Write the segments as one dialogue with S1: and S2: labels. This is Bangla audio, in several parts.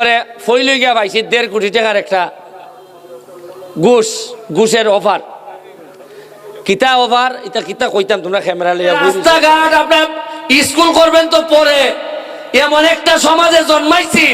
S1: পরে ফইল গিয়া পাইছি দেড় কোটি টাকার একটা ঘুষ ঘুষের অফার। কিতা অফার? এটা কিতা কইতাম তোমরা ক্যামেরা লিয়া রাস্তাঘাট আপনার স্কুল করবেন তো পরে। এমন একটা সমাজে জন্মাইছি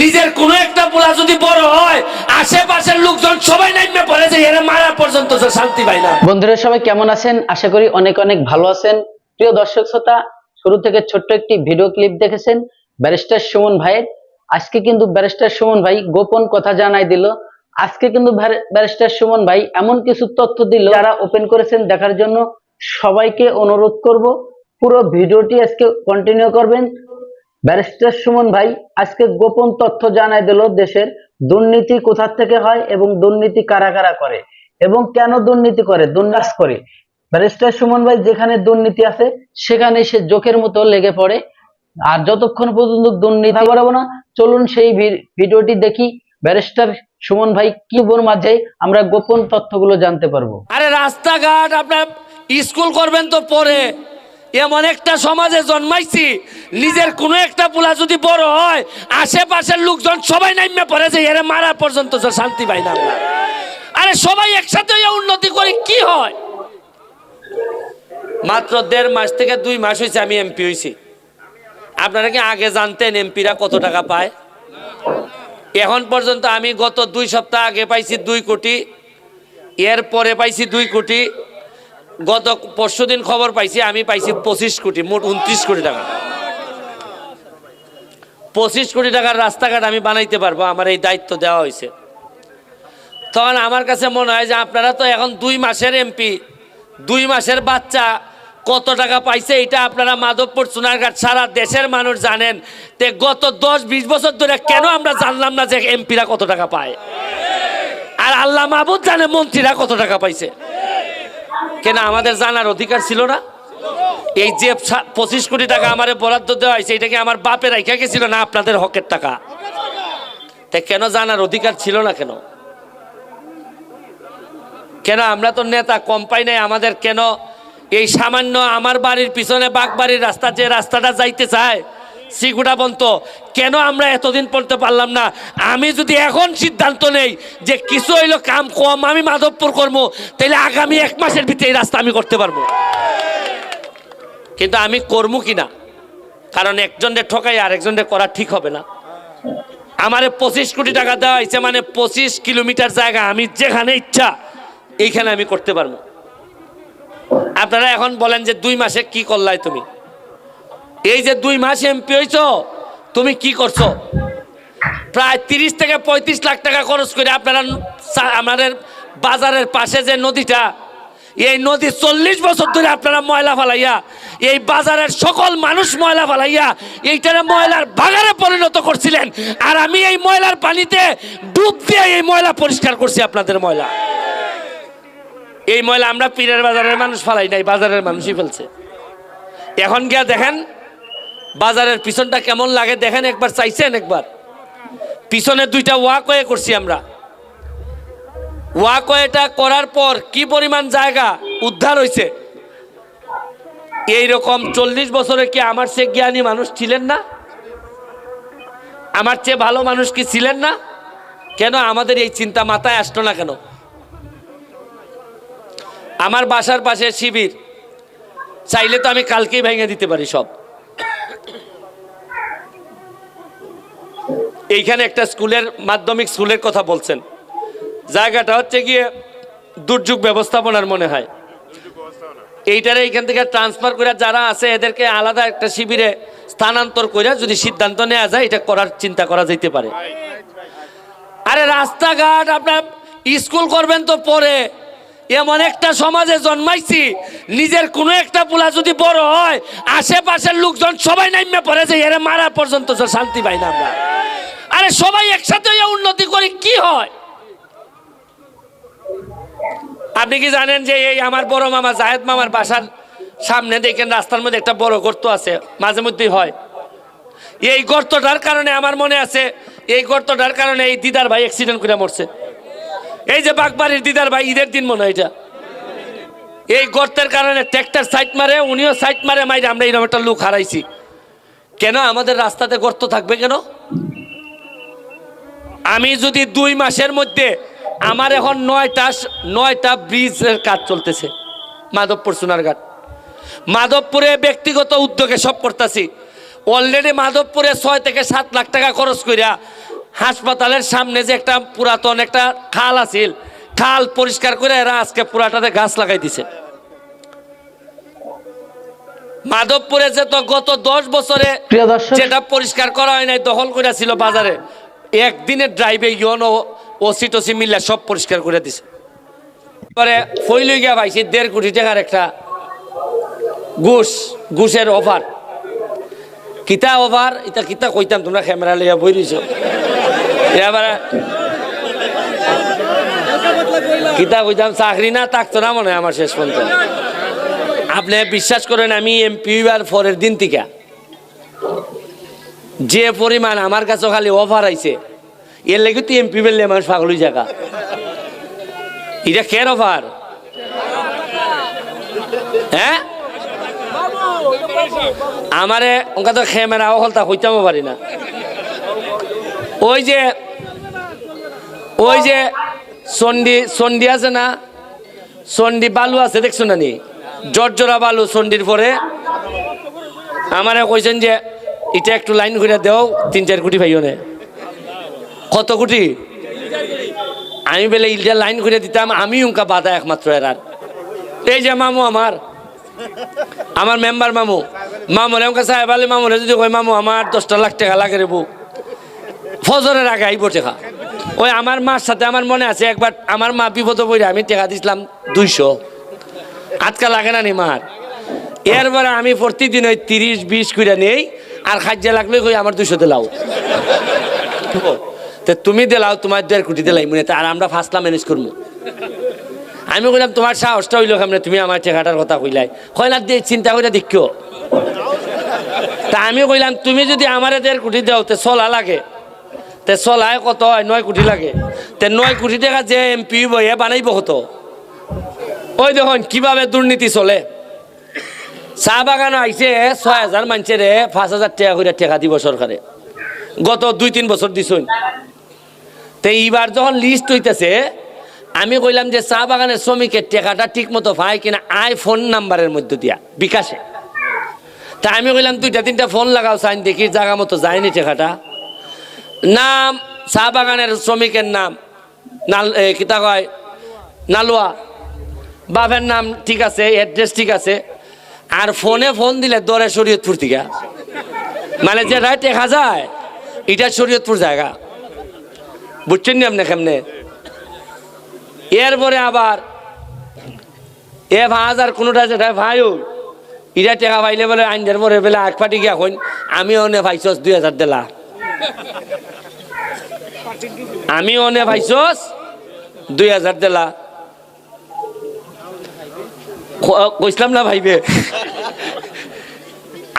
S1: নিজের কোন একটা পোলা যদি বড় হয় আশেপাশের লোকজন সবাই নামে পড়ে যে এরা মারা পর্যন্ত শান্তি পায় না।
S2: বন্ধুরা সবাই কেমন আছেন? আশা করি অনেক অনেক ভালো আছেন। প্রিয় দর্শক শ্রোতা শুরু থেকে ছোট্ট একটি ভিডিও ক্লিপ দেখেছেন। ব্যারিস্টার সুমন ভাইয়ের আজকে কিন্তু ব্যারিস্টার সুমন ভাই গোপন কথা জানাই দিল। আজকে কিন্তু ব্যারিস্টার সুমন ভাই এমন কিছু তথ্য দিল যারা ওপেন করেছেন দেখার জন্য। সবাইকে অনুরোধ করব, পুরো ভিডিওটি আজকে কন্টিনিউ করবেন। ব্যারিস্টার সুমন ভাই আজকে গোপন তথ্য জানাই দিল দেশের দুর্নীতি কোথা থেকে হয় এবং দুর্নীতি কারা কারা করে এবং কেন দুর্নীতি করে দুর্নাস করে। ব্যারিস্টার সুমন ভাই যেখানে দুর্নীতি আছে, সেখানে সে জোকের মতো লেগে পড়ে। আর যতক্ষণ পর্যন্ত দুর্নীতি বাড়াবো না, চলুন সেই ভিডিওটি দেখি। ব্যারিস্টার সুমন ভাই কি বোর মাঝে আমরা গোপন তথ্যগুলো জানতে পারব।
S1: আরে রাস্তাঘাট, আপনার স্কুল করবেন তো পরে। এমন একটা সমাজে জন্মাইছি, নিজের কোনো একটা পোলা যদি বড় হয়, আশেপাশের লোকজন সবাই নামে পড়ে যে এরা মারা পর্যন্ত শান্তি পায় না আরে সবাই একসাথে উন্নতি করে, কি হয়? মাত্র দেড় মাস থেকে দুই মাস হয়েছে আমি এমপি হয়েছি আপনারা কি আগে জানতেন এমপিরা কত টাকা পায়? এখন পর্যন্ত আমি গত দুই সপ্তাহ আগে পাইছি দুই কোটি, এর পরে পাইছি দুই কোটি, গত পরশু দিন খবর পাইছি, আমি পাইছি পঁচিশ কোটি, মোট উনত্রিশ কোটি টাকা। পঁচিশ কোটি টাকার রাস্তাঘাট আমি বানাইতে পারব, আমার এই দায়িত্ব দেওয়া হয়েছে। তখন আমার কাছে মনে হয় যে আপনারা তো এখন দুই মাসের এমপি, দুই মাসের বাচ্চা কত টাকা পাইছে এটা আপনারা মাধবপুর সোনারঘাট সারা দেশের মানুষ জানেন। তে গত দশ বিশ বছর ধরে কেন আমরা জানলাম না যে এমপিরা কত টাকা পায়? আর আল্লাহ মাহবুদ জানে মন্ত্রীরা কত টাকা পাইছে। কেন আমাদের জানার অধিকার ছিল না? এই যে পঁচিশ কোটি টাকা আমার বরাদ্দ দেওয়া হয়েছে, এটা কি আমার বাপের রাইখা গেছিল না আপনাদের হকের টাকা? তা কেন জানার অধিকার ছিল না কেন? কেন আমরা তো নেতা, কম পাই নাই, আমাদের কেন এই সামান্য আমার বাড়ির পিছনে বাগবাড়ির রাস্তা যে রাস্তাটা যাইতে চায় সিগুটা বন্ত, কেন আমরা এতদিন পড়তে পারলাম না? আমি যদি এখন সিদ্ধান্ত নেই যে কিছু হইল কাম কম, আমি মাধবপুর করব, তাহলে আগামী এক মাসের ভিতরে এই রাস্তা আমি করতে পারব। কিন্তু আমি করব কিনা কারণ একজনের ঠকাই আর একজনের করা ঠিক হবে না। আমারে পঁচিশ কোটি টাকা দেওয়া হয়েছে মানে পঁচিশ কিলোমিটার জায়গা, আমি যেখানে ইচ্ছা, এইখানে আমি করতে পারব। আপনারা এখন বলেন যে দুই মাসে কি করলাই তুমি? এই যে দুই মাস এমপি হয়েছ তুমি কি করছ? প্রায় তিরিশ থেকে পঁয়ত্রিশ লাখ টাকা খরচ করে আপনারা আমাদের বাজারের পাশে যে নদীটা, এই নদী চল্লিশ বছর ধরে আপনারা ময়লা ফালাইয়া, এই বাজারের সকল মানুষ ময়লা ফালাইয়া, এইটারে ময়লার বাগারে পরিণত করছিলেন। আর আমি এই ময়লার পানিতে ডুব দিয়ে এই ময়লা পরিষ্কার করছি আপনাদের ময়লা। এই ময়লা আমরা পীরের বাজারের মানুষ ফালাই নাই, বাজারের মানুষই ফেলছে। এখন গিয়া দেখেন, বাজারের পিছনটা কেমন লাগে, দেখেন একবার, চাইছেন একবার। পিছনে দুইটা ওয়াকওয়ে করছি আমরা। ওয়াকওয়েটা করার পর কি পরিমাণ জায়গা উদ্ধার হয়েছে এইরকম চল্লিশ বছরে কি আমার চেয়ে জ্ঞানী মানুষ ছিলেন না? আমার চেয়ে ভালো মানুষ কি ছিলেন না? কেন আমাদের এই চিন্তা মাথায় আসতো না কেন? আমার বাসার পাশে শিবির। চাইলে তো আমি কালকেই ভেঙে দিতে পারি সব। এইখানে একটা স্কুলের মাধ্যমিক স্কুলের কথা বলছেন। জায়গাটা হচ্ছে গিয়ে দুর্যোগ ব্যবস্থাপনার মনে হয়। এইটারে এইখান থেকে ট্রান্সফার করে যারা আছে, এদেরকে আলাদা একটা শিবিরে স্থানান্তর করে যদি সিদ্ধান্ত নেওয়া যায়, এটা করার চিন্তা করা যেতে পারে। আরে রাস্তাঘাট আপনার, স্কুল করবেন তো পরে। এমন একটা সমাজে জন্মাইছি, নিজের কোনো একটা পোলা যদি বড় হয়, আশেপাশের লোকজন সবাই নামে পড়ে যে এরা মারা পর্যন্ত শান্তি পাই না আমরা। আরে সবাই একসাথে উন্নতি করি, কি হয়? আপনি কি জানেন যে এই আমার বড় মামা জাহেদ মামার বাসার সামনে দেখেন রাস্তার মধ্যে একটা বড় গর্ত আছে, মাঝে মধ্যেই হয়। এই গর্তটার কারণে আমার মনে আছে, এই গর্তটার কারণে এই দিদার ভাই অ্যাক্সিডেন্ট করে মরছে। এই যে বাগবাড়ির দিদার ভাই, ঈদের দিন মনে হয় এটা। এই গর্তের কারণে ট্র্যাক্টর সাইড মারে, উনিও সাইড মারে, মাইরে আমরা এইরকম একটা লোক হারাইছি। কেন আমাদের রাস্তাতে গর্ত থাকবে কেন? আমি যদি দুই মাসের মধ্যে আমার এখন নয়টা নয়টা ব্রিজের কাজ চলতেছে, মাধবপুর সোনারঘাট। মাধবপুরে ব্যক্তিগত উদ্যোগে সব করতেছি। অলরেডি মাধবপুরে ছয় থেকে সাত লাখ টাকা খরচ করিয়া হাসপাতালের সামনে যে একটা পুরাতন একটা খাল আছিল খাল পরিষ্কার করে এরা আজকে পুরাটাতে গাছ লাগাই দিছে। মাধবপুরে যে তো গত দশ বছরে যেটা পরিষ্কার করা হয় নাই দখল করে ছিল বাজারে একদিনের ড্রাইভে ইয়ন ওসি টসি মিল্লা সব পরিষ্কার করে দিছে। পরে ফইলই গিয়া ভাইছি দেড় কোটি টাকার একটা ঘুষ ঘুষের অফার কিতা অফার এটা কিতা কইতাম তোমরা ক্যামেরা লইয়া বই রইছ। এবারে কিতা কইতাম চাকরি না থাকতো না মনে আমার শেষ পর্যন্ত। আপনি বিশ্বাস করেন আমি এমপি আর পরের দিন থেকে। যে পরিমাণ আমার কাছে খালি অফার আইছে, এর লেগে তুই এমপি বেললে মানুষ পাগলই জায়গা এটা কের অফার হ্যাঁ? আমারে ওকে তো ক্যামেরা হলতা, হইতামও পারি না। ওই যে ওই যে সন্ডি সন্ডি আছে না? সন্ডি বালু আছে, দেখছ না নি জর্জরা বালু সন্ডির পরে। আমারে কইছেন যে, এটা একটু লাইন করে দেও, তিন চার কোটি ভাইও কত কোটি? আমি বেলে, ইলটা লাইন করে দিতাম, আমি উনকা বাধা একমাত্র এরার এই যে মামু আমার। আমার মেম্বার মামু। মামুরে উনকা সাহেব আলী মামুরে যদি কই মামু, আমার দশটা লাখ টাকা লাগে রে বউ। ফজরের আগে আইব টেকা। ওই আমার মার সাথে আমার মনে আছে, একবার আমার মা বিপদ পড়ে আমি টেকা দিছিলাম দুইশো। আজকা লাগে না নি মার। এরপরে আমি প্রতিদিন ওই তিরিশ, বিশ করে নেই, আর খাদ্য লাগলে কই আমার দুইশো দিলাও। তো তুমি দিলাও, তোমার দেড় কোটি দিলাই মনে আর আমরা ফার্স্টলা ম্যানেজ করব। আমি কইলাম, তোমার সাহসটা হইল কেমনে? তুমি আমার টেকাটার কথা কইলাই। কইলাম দিয়ে চিন্তা করে দেখিও। তা আমি কইলাম, তুমি যদি আমার দেড় কোটি দাও, তে চলা লাগে। তে চলায় কত হয় নয় কোটি লাগে। তে নয় কোটি টাকা যে এমপি বইয়ে বানাইব কত। ওই দেখুন, কীভাবে দুর্নীতি চলে। চাহ বাগান আইছে ছয় হাজার মানুষের পাঁচ হাজার টাকা করে টাকা দিব সরকারে গত দুই, তিন বছর দিছুন। তো এইবার যখন লিস্ট হইতেছে, আমি কইলাম যে চা বাগানের শ্রমিকের টাকাটা ঠিক মতো পায় কিনা আইফোন নাম্বারের মধ্যে দিয়া, বিকাশে। তা আমি কইলাম, দুইটা, তিনটা ফোন লাগাও সাইন দেখি জায়গা মতো যায়নি টাকাটা। নাম, চা বাগানের শ্রমিকের নাম, নাল কিতা কয়? নালুয়া। বাপের নাম ঠিক আছে অ্যাড্রেস ঠিক আছে। আর ফোনে ফোন দিলে দরে শরীয়তপুর থেকে। মানে যে রায় দেখা যায় এটা শরীয়তপুর জায়গা। বুঝছেন নি আপনি কেমনে? এরপরে আবার, এ ভাজ আর কোনোটা যেটা ভাইও ইটা টেকা পাইলে বলে আইন পরে বেলা এক পাটি গিয়া হইন আমিও নে ভাইছস দুই হাজার দিলা। আমিও নে ভাইছস, দুই হাজার দেলা। কইসলাম না ভাইবে?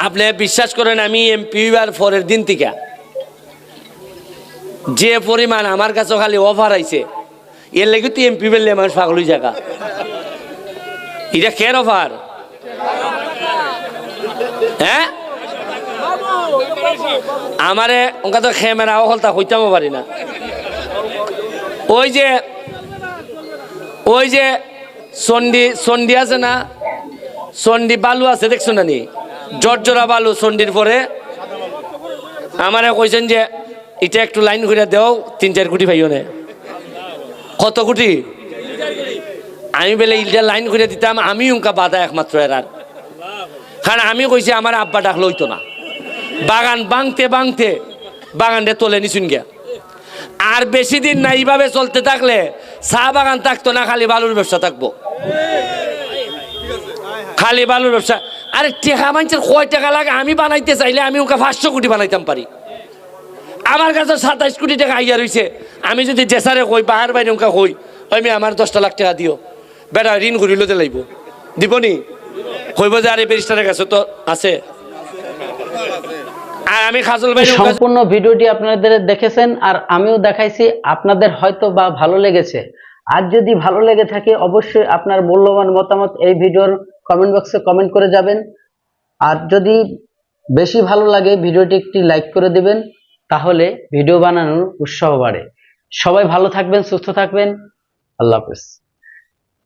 S1: আপনি বিশ্বাস করেন আমি এমপি আর পরের দিন থেকে। যে পরিমাণ আমার কাছে খালি অফার আইছে, এর লেগে তুই এমপি বেললে মানুষ পাগলই জায়গা এটা কের অফার হ্যাঁ? আমারে ওকে তো ক্যামেরা হলতা হইতামও পারি না। ওই যে ওই যে সন্ডি সন্ডি আছে না? সন্ডি বালু আছে, দেখছ না নি? জর্জরা বালু সন্ডির পরে। আমারে কইছেন যে এটা একটু লাইন করে দেও, তিন চার কোটি ভাইও নে। কত কোটি আমি বেলে ইলটা লাইন করে দিতাম আমি উনকা বাধা একমাত্র এরার। কারণ আমি কইছি, আমার আব্বা ডাকলে হইতো না। বাগান বাংতে বাংতে বাগানটা তোলে নিছুন গিয়া। আর বেশি দিন না এইভাবে চলতে থাকলে চা বাগান থাকতো না, খালি বালুর ব্যবসা থাকব। খালি বালুর ব্যবসা। আরে টেকা মানুষের কয় টাকা লাগে? আমি বানাইতে চাইলে আমি ওকে পাঁচশো কোটি বানাইতাম পারি। আমার কাছে সাতাইশ কোটি টাকা আইয়া রয়েছে আমি যদি জেসারে কই, বাহার বাইরে ওকে কই আমি আমার দশটা লাখ টাকা দিও। বেটা, ঋণ করিলতে লাগব দিবনি? কইব যে, আরে ব্যারিস্টারের কাছে তো আছে। আমি খাজল ভাই
S2: সম্পূর্ণ ভিডিওটি আপনাদের দেখেছেন আর আমিও দেখাইছি আপনাদের হয়তো বা ভালো লেগেছে। আর যদি ভালো লেগে থাকে অবশ্যই আপনার মূল্যবান মতামত এই ভিডিওর কমেন্ট বক্সে কমেন্ট করে যাবেন। আর যদি বেশি ভালো লাগে ভিডিওটি একটি লাইক করে দিবেন তাহলে ভিডিও বানানোর উৎসাহ বাড়ে। সবাই ভালো থাকবেন সুস্থ থাকবেন। আল্লাহ হাফেজ।